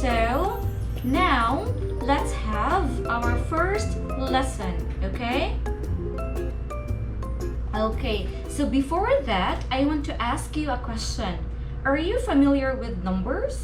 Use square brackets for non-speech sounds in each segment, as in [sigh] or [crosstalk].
So now let's have our first lesson, okay? Okay, so before that, I want to ask you a question. Are you familiar with numbers?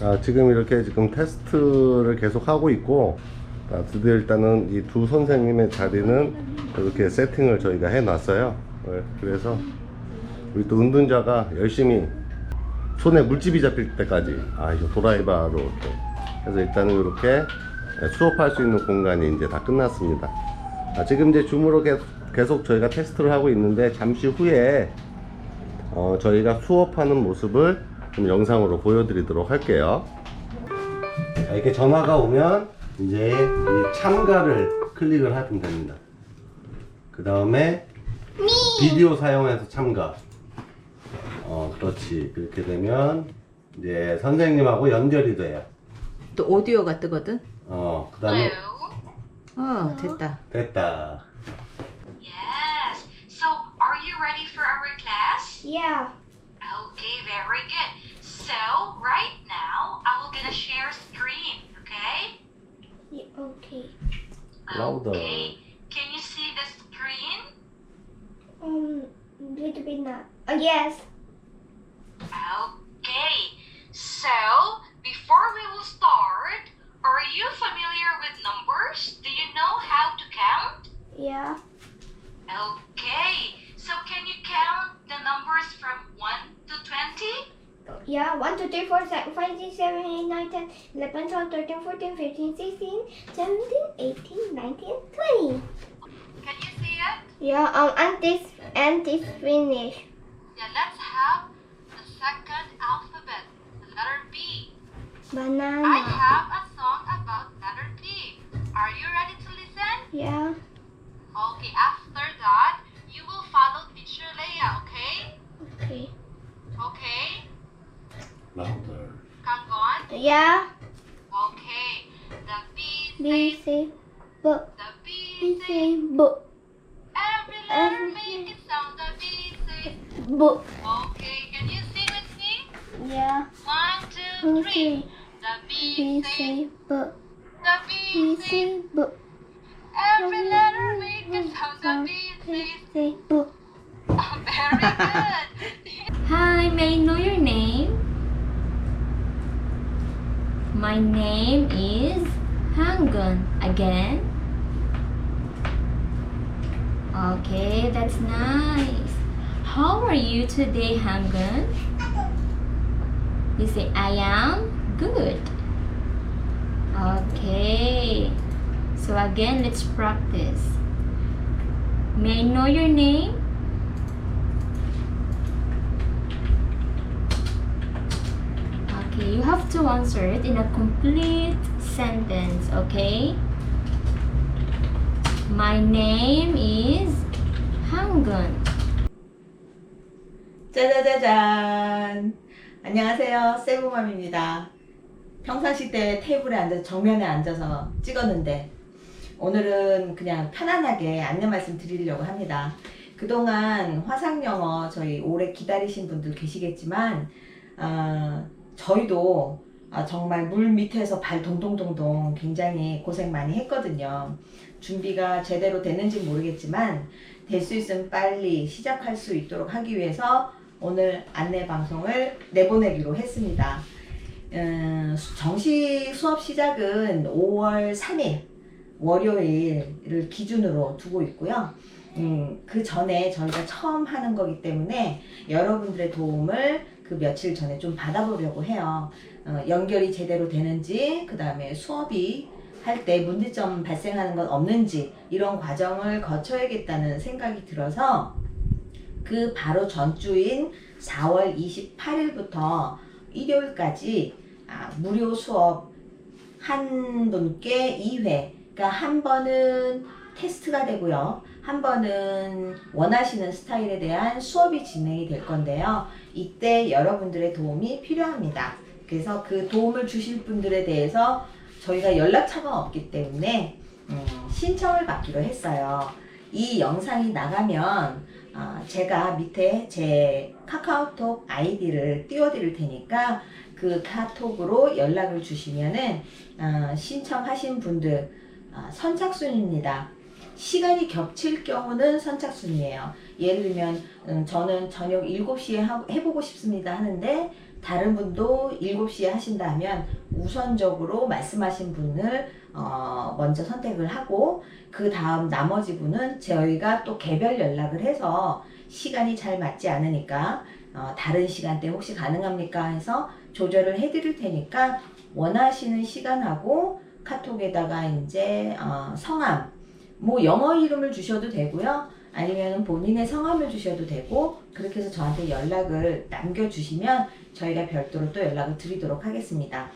아, 지금 이렇게 지금 테스트를 계속 하고 있고, 아, 드디어 일단은 이 두 선생님의 자리는 이렇게 세팅을 저희가 해놨어요. 네, 그래서 우리 또 은둔자가 열심히 손에 물집이 잡힐 때까지, 아, 이거 도라이바로 이렇게. 그래서 일단은 이렇게 수업할 수 있는 공간이 이제 다 끝났습니다. 아, 지금 이제 줌으로 계속, 계속 저희가 테스트를 하고 있는데, 잠시 후에 어, 저희가 수업하는 모습을 좀 영상으로 보여드리도록 할게요. 자, 이렇게 전화가 오면 이제 이 참가를 클릭을 하면 됩니다. 그 다음에 비디오 사용해서 참가. 어, 그렇지. 그렇게 되면 이제 선생님하고 연결이 돼요. 또 오디오가 뜨거든. 어, 그 다음에 어 됐다. 됐다. Yes. So, are you ready for our class? Yeah. Okay, very good. So, right now, I will gonna share screen, okay? yeah okay. Louder. Okay. Can you see the screen? Um, little bit not. Oh yes. 3, 4, 5, 6, 7, 8, 9, 10, 11, 12, 13, 14, 15, 16, 17, 18, 19, 20. Can you see it? Yeah. Um, and this and this finish. Yeah, let's have the second alphabet, the letter B. Banana. I have a song about letter B. Are you ready to listen? Yeah. Okay, after that, you will follow teacher Leia? Okay. Okay? Louder. Kangon? Yeah. Okay. The B B says, C book. the B B says, C book. every letter Every- make it sound. The B says, Book. okay, can you sing with me? Yeah. One, two, three. Okay. The B B says, C book. the B B says, C book. every letter make it sound. The B says, C book. very [laughs] good. Hi, may I know your name? My name is Hangun. Again? Okay, that's nice. How are you today, Hangun? You say, I am good. Okay. So again, let's practice. May I know your name? To answer it in a complete sentence, okay? My name is Hangun. 짜자자잔. 안녕하세요, 세부맘입니다. 평상시 때 테이블에 앉아 정면에 앉아서 찍었는데 오늘은 그냥 편안하게 안내 말씀 드리려고 합니다. 그동안 화상 영어 저희 오래 기다리신 분들 계시겠지만 아, 저희도 아, 정말 물 밑에서 발 동동동동 굉장히 고생 많이 했거든요. 준비가 제대로 됐는지 모르겠지만 될 수 있으면 빨리 시작할 수 있도록 하기 위해서 오늘 안내 방송을 내보내기로 했습니다. 음, 수- 정식 수업 시작은 5월 3일 월요일을 기준으로 두고 있고요. 음, 그 전에 저희가 처음 하는 거기 때문에 여러분들의 도움을 그 며칠 전에 좀 받아보려고 해요. 어, 연결이 제대로 되는지, 그 다음에 수업이 할 때 문제점 발생하는 건 없는지 이런 과정을 거쳐야겠다는 생각이 들어서 그 바로 전주인 4월 28일부터 일요일까지 아, 무료 수업 한 분께 2회 그러니까 한 번은 테스트가 되고요. 한 번은 원하시는 스타일에 대한 수업이 진행이 될 건데요. 이때 여러분들의 도움이 필요합니다. 그래서 그 도움을 주실 분들에 대해서 저희가 연락처가 없기 때문에 음, 신청을 받기로 했어요. 이 영상이 나가면 아, 제가 밑에 제 카카오톡 아이디를 띄워드릴 테니까 그 카톡으로 연락을 주시면은 어, 신청하신 분들 아, 선착순입니다. 시간이 겹칠 경우는 선착순이에요. 예를 들면 음, 저는 저녁 7시에 하, 해보고 싶습니다 하는데 다른 분도 7시에 하신다 하면 우선적으로 말씀하신 분을 어, 먼저 선택을 하고 그 다음 나머지 분은 저희가 또 개별 연락을 해서 시간이 잘 맞지 않으니까 어, 다른 시간대 혹시 가능합니까 해서 조절을 해드릴 테니까 원하시는 시간하고 카톡에다가 이제 어, 성함 뭐 영어 이름을 주셔도 되고요. 아니면 본인의 성함을 주셔도 되고 그렇게 해서 저한테 연락을 남겨주시면 저희가 별도로 또 연락을 드리도록 하겠습니다.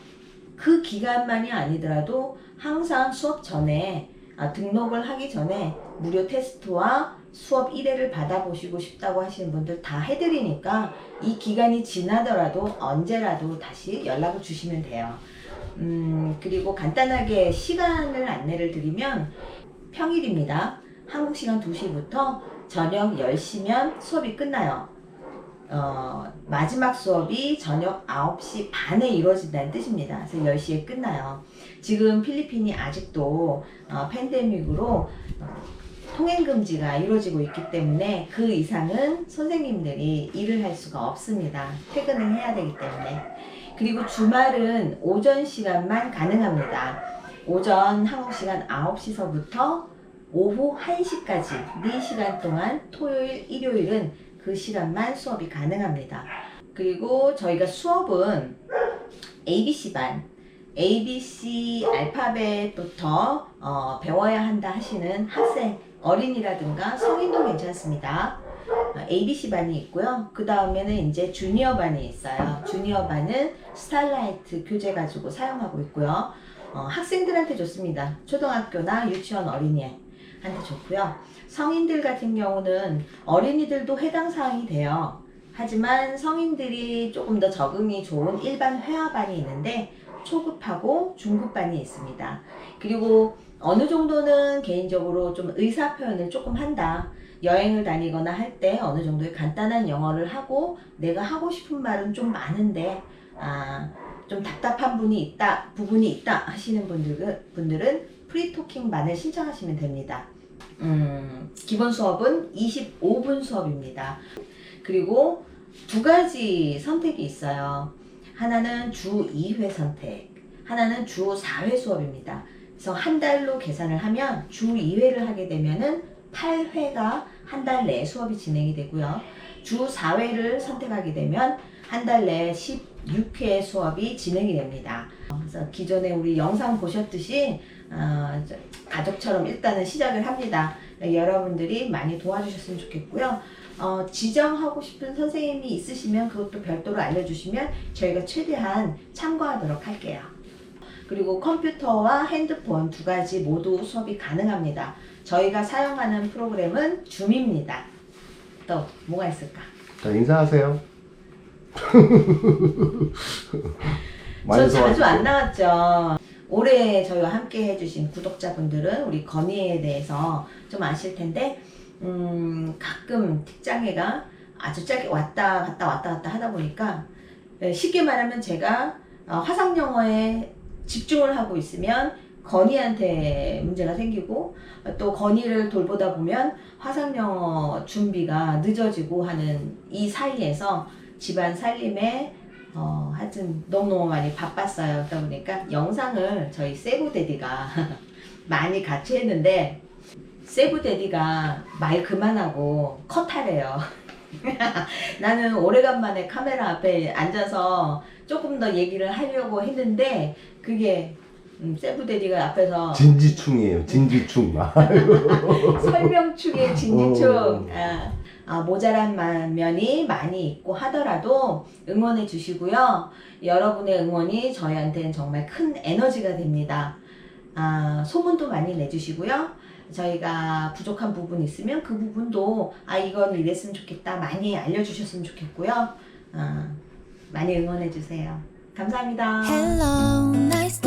그 기간만이 아니더라도 항상 수업 전에 아, 등록을 하기 전에 무료 테스트와 수업 1회를 받아보시고 싶다고 하시는 분들 다 해드리니까 이 기간이 지나더라도 언제라도 다시 연락을 주시면 돼요. 음, 그리고 간단하게 시간을 안내를 드리면 평일입니다. 한국 시간 2시부터 저녁 10시면 수업이 끝나요. 어, 마지막 수업이 저녁 9시 반에 이루어진다는 뜻입니다. 그래서 10시에 끝나요. 지금 필리핀이 아직도 어, 팬데믹으로 어, 통행 금지가 이루어지고 있기 때문에 그 이상은 선생님들이 일을 할 수가 없습니다. 퇴근을 해야 되기 때문에. 그리고 주말은 오전 시간만 가능합니다. 오전 한국 시간 9시서부터 오후 1시까지 4시간 동안 토요일, 일요일은 그 시간만 수업이 가능합니다. 그리고 저희가 수업은 ABC반, ABC 알파벳부터 어, 배워야 한다 하시는 학생, 어린이라든가 성인도 괜찮습니다. ABC 반이 있고요. 그 다음에는 이제 주니어 반이 있어요. 주니어 반은 스타라이트 교재 가지고 사용하고 있고요. 어, 학생들한테 좋습니다. 초등학교나 유치원 어린이 한테 좋고요. 성인들 같은 경우는 어린이들도 해당 사항이 돼요. 하지만 성인들이 조금 더 적응이 좋은 일반 회화반이 있는데 초급하고 중급반이 있습니다. 그리고 어느 정도는 개인적으로 좀 의사 표현을 조금 한다. 여행을 다니거나 할 때 어느 정도의 간단한 영어를 하고 내가 하고 싶은 말은 좀 많은데 아, 좀 답답한 분이 있다, 부분이 있다 하시는 분들은, 분들은 프리토킹반을 신청하시면 됩니다. 음, 기본 수업은 25분 수업입니다. 그리고 두 가지 선택이 있어요. 하나는 주 2회 선택, 하나는 주 4회 수업입니다. 그래서 한 달로 계산을 하면 주 2회를 하게 되면은 8회가 한 달 내에 수업이 진행이 되고요. 주 4회를 선택하게 되면 한 달 내에 16회 수업이 진행이 됩니다. 그래서 기존에 우리 영상 보셨듯이 어, 저- 가족처럼 일단은 시작을 합니다. 여러분들이 많이 도와주셨으면 좋겠고요. 어, 지정하고 싶은 선생님이 있으시면 그것도 별도로 알려주시면 저희가 최대한 참고하도록 할게요. 그리고 컴퓨터와 핸드폰 두 가지 모두 수업이 가능합니다. 저희가 사용하는 프로그램은 줌입니다. 또 뭐가 있을까? 자, 인사하세요. [laughs] 저 자주 도와주세요. 안 나왔죠. 올해 저희와 함께 해주신 구독자분들은 우리 건의에 대해서 좀 아실 텐데, 음, 가끔 특장회가 아주 짧게 왔다 갔다 왔다 갔다 하다 보니까, 예, 쉽게 말하면 제가 어, 화상 영어에 집중을 하고 있으면 건의한테 문제가 생기고, 어, 또 건의를 돌보다 보면 화상 영어 준비가 늦어지고 하는 이 사이에서 집안 살림에 어, 하여튼 너무너무 많이 바빴어요. 그러다 보니까 영상을 저희 세부데디가 [laughs] 많이 같이 했는데 세부데디가 말 그만하고 컷하래요. [laughs] 나는 오래간만에 카메라 앞에 앉아서 조금 더 얘기를 하려고 했는데 그게 음, 세부데디가 앞에서 진지충이에요. 진지충. [laughs] 아, 설명충의 진지충 어. 아, 아, 모자란 마- 면이 많이 있고 하더라도 응원해 주시고요. 여러분의 응원이 저희한테는 정말 큰 에너지가 됩니다. 아, 소문도 많이 내주시고요. 저희가 부족한 부분 있으면 그 부분도 아 이건 이랬으면 좋겠다 많이 알려주셨으면 좋겠고요. 아, 많이 응원해 주세요. 감사합니다. Hello, nice.